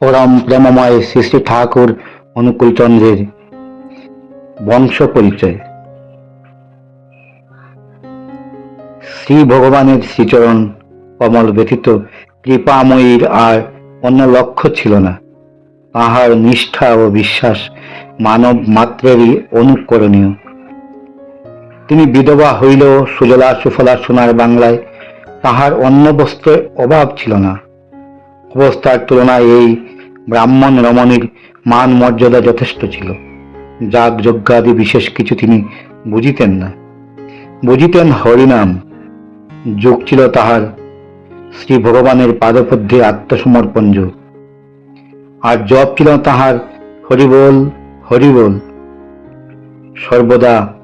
পরম প্রেমময় শ্রী শ্রী ঠাকুর অনুকূলচন্দ্রের বংশ পরিচয়। শ্রী ভগবানের শ্রীচরণ কমল ব্যতীত কৃপাময়ীর আর অন্য লক্ষ্য ছিল না। তাহার নিষ্ঠা ও বিশ্বাস মানব মাত্রেরই অনুকরণীয়। তিনি বিধবা হইলেও সুজলা সুফলা সোনার বাংলায় তাহার অন্য বস্ত্রের অভাব ছিল না। অবস্থার তুলনায় এই ব্রাহ্মণ রমণীর মান মর্যাদা যথেষ্ট ছিল। যাগ যজ্ঞাদি বিশেষ কিছু তিনি বুঝিতেন না। বুঝিতেন হরিনাম। যোগ ছিল তাহার শ্রী ভগবানের পাদপদ্যে আত্মসমর্পণ যোগ। আর জপ ছিল তাহার হরিবোল হরিবোল। সর্বদা,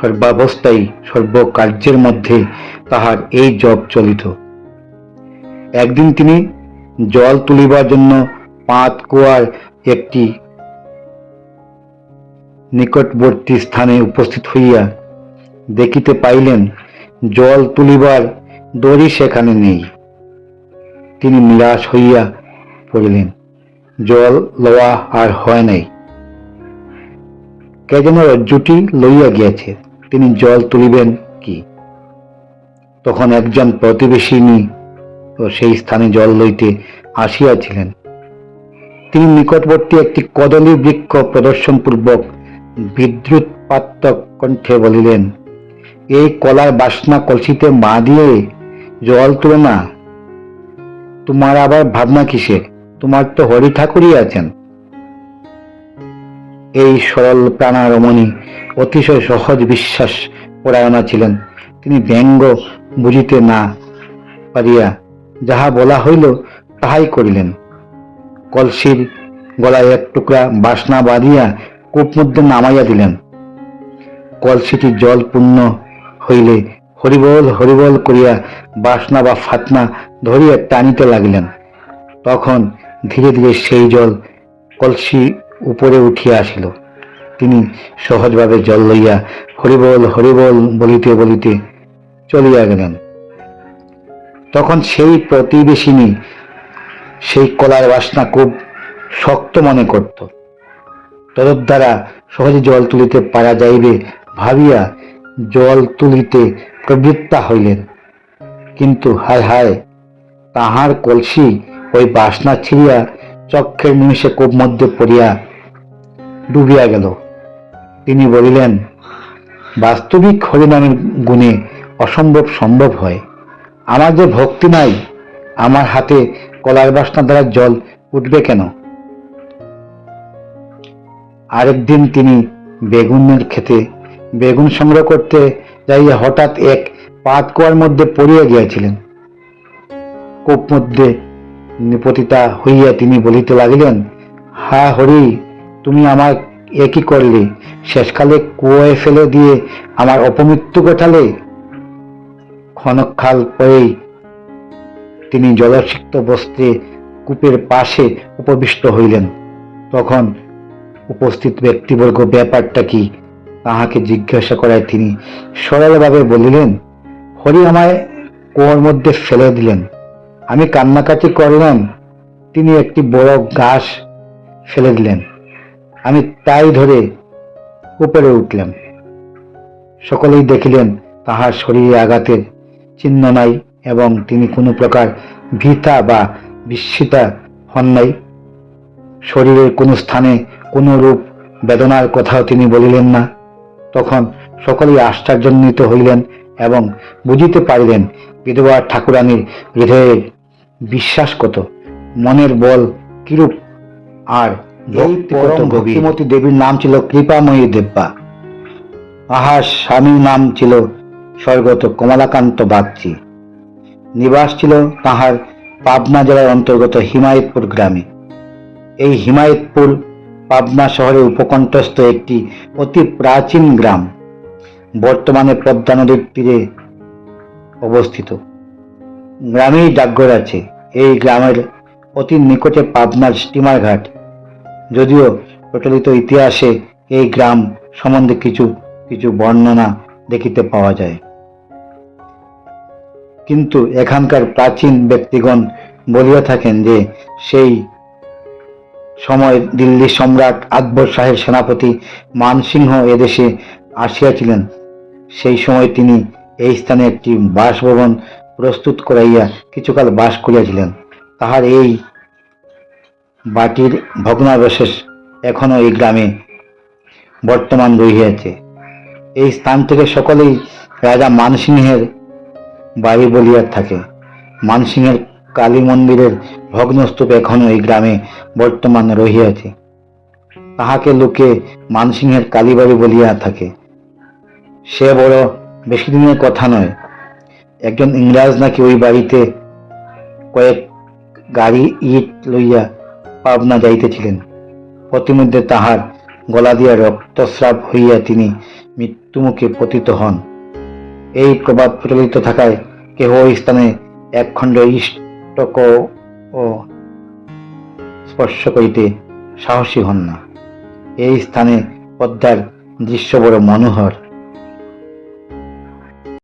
সর্বাবস্থায়, সর্বকার্যের মধ্যে তাহার এই জপ চলিত। একদিন তিনি জল তুলিবার জন্য পাঁত কুয়ার একটি নিকটবর্তী স্থানে উপস্থিত হইয়া দেখিতে পাইলেন, জল তুলিবার দড়ি সেখানে নেই। তিনি নিরাশ হইয়া পড়িলেন, জল লওয়া আর হয় নাই। কে যেন রজ্জুটি লইয়া গিয়াছে, তিনি জল তুলিবেন কি? তখন একজন প্রতিবেশিনী ও সেই স্থানে জল লইতে আসিয়াছিলেন। তিনি নিকটবর্তী একটি কদলী বৃক্ষ প্রদর্শনপূর্বক বিদ্যুৎপাত্মক কণ্ঠে বলিলেন, এই কলার বাসনা কলসিতে মা দিয়ে জল তুলো না। তোমার আবার ভাবনা কিসে তোমার তো হরি ঠাকুরই আছেন এই সরল প্রাণা রমণী অতিশয় সহজ বিশ্বাস পরায়ণা ছিলেন। তিনি ব্যঙ্গ বুঝিতে না পারিয়া যাহা বলা হইল, তাহাই করিলেন। কলসির গলায় এক টুকরা বাসনা বাঁধিয়া কূপ মধ্যে নামাইয়া দিলেন। কলসিটি জল পূর্ণ হইলে হরিবল হরিবল করিয়া বাসনা বা ফাতনা ধরিয়া টানিতে লাগিলেন। তখন ধীরে ধীরে সেই জল কলসি উপরে উঠিয়া আসিল। তিনি সহজভাবে জল লইয়া হরিবল হরিবল বলিতে বলিতে চলিয়া গেলেন। তখন সেই প্রতিবেশিনী সেই কলার বাসনা খুব শক্ত মনে করত। তদর দ্বারা সহজে জল তুলিতে পারা যাইবে ভাবিয়া জল তুলিতে প্রবৃত্তা হইলেন। কিন্তু হায় হায়, তাহার কলসি ওই বাসনা ছিঁড়িয়া চক্ষের নিমিষে কূপ মধ্যে পড়িয়া ডুবিয়া গেল। তিনি বলিলেন, বাস্তবিক হরিনামের গুণে অসম্ভব সম্ভব হয়। আমার যে ভক্তি নাই, আমার হাতে কলার বাসনা দ্বারা জল উঠবে কেন? আরেকদিন তিনি বেগুনের খেতে বেগুন সংগ্রহ করতে যাইয়া হঠাৎ এক পাত কুয়ার মধ্যে পড়িয়া গিয়াছিলেন। কূপ মধ্যে নিপতিতা হইয়া তিনি বলিতে লাগিলেন, হা হরি, তুমি আমার একই করলে? শেষকালে কুয়োয় ফেলে দিয়ে আমার অপমৃত্যু ঘটালে? ক্ষণকাল পরেই তিনি জলসিক্ত বস্ত্রে কূপের পাশে উপবিষ্ট হইলেন। তখন উপস্থিত ব্যক্তিবর্গ ব্যাপারটা কি তাহাকে জিজ্ঞাসা করায় তিনি সরলভাবে বলিলেন, হরি আমায় কুয়োর মধ্যে ফেলে দিলেন। আমি কান্নাকাটি করলাম, তিনি একটি বড় ঘাস ফেলে দিলেন। আমি তাই ধরে উপরে উঠলাম। সকলেই দেখিলেন তাহার শরীরে আঘাতের চিহ্ন নাই এবং তিনি কোনো প্রকার ভীতা বা বিস্মিতা হন নাই। শরীরের কোনো স্থানে কোনো রূপ বেদনার কথাও তিনি বলিলেন না। তখন সকলেই আশ্চর্যান্বিত হইলেন এবং বুঝিতে পারিলেন বিধবা ঠাকুরানীর হৃদয়ের বিশ্বাস কত মনের বল কিরূপ আর ভক্তিমতী দেবীর নাম ছিল কৃপাময়ী দেব্যা আহার স্বামীর নাম ছিল স্বর্গত কমলাকান্ত বাগচি। নিবাস ছিল তাহার পাবনা জেলার অন্তর্গত হিমায়তপুর গ্রামে। এই হিমায়তপুর পাবনা শহরের উপকণ্ঠস্থ একটি অতি প্রাচীন গ্রাম, বর্তমানে পদ্মা নদীর তীরে অবস্থিত। গ্রামেই ডাকঘর আছে। এই গ্রামের অতি নিকটে পাবনার স্টিমার ঘাট। যদিও প্রচলিত ইতিহাসে এই গ্রাম সম্বন্ধে কিছু কিছু বর্ণনা দেখিতে পাওয়া যায়। কিন্তু এখানকার প্রাচীন ব্যক্তিগণ বলিয়া থাকেন যে, সেই সময় দিল্লি সম্রাট আকবর শাহের সেনাপতি মানসিংহ এদেশে আসিয়াছিলেন। সেই সময় তিনি এই স্থানে একটি বাসভবন প্রস্তুত করাইয়া কিছুকাল বাস করিয়াছিলেন। তাহার এই বাটির ভগ্নাবশেষ এখনও এই গ্রামে বর্তমান রহিয়াছে। এই স্থান থেকে সকলেই রাজা মানসিংহের বাড়ি বলিয়া থাকে। মানসিংহের কালী মন্দিরের ভগ্নস্তূপ এখনও এই গ্রামে বর্তমান রহিয়াছে। তাহাকে লোকে মানসিংহের কালীবাড়ি বলিয়া থাকে। সে বড় বেশি দিনের কথা নয়। একজন ইংরাজ নাকি ওই বাড়িতে কয়েক গাড়ি ইট লইয়া পাবনা যাইতেছিলেন। প্রতিমধ্যে তাহার গলা দিয়া রক্তস্রাব হইয়া তিনি মৃত্যুমুখে পতিত হন। এই প্রবাদ প্রচলিত থাকায় কেহ ওই স্থানে একখণ্ড ইষ্টক ও স্পর্শ করিতে সাহসী হন না। এই স্থানে পদ্মার দৃশ্য বড় মনোহর।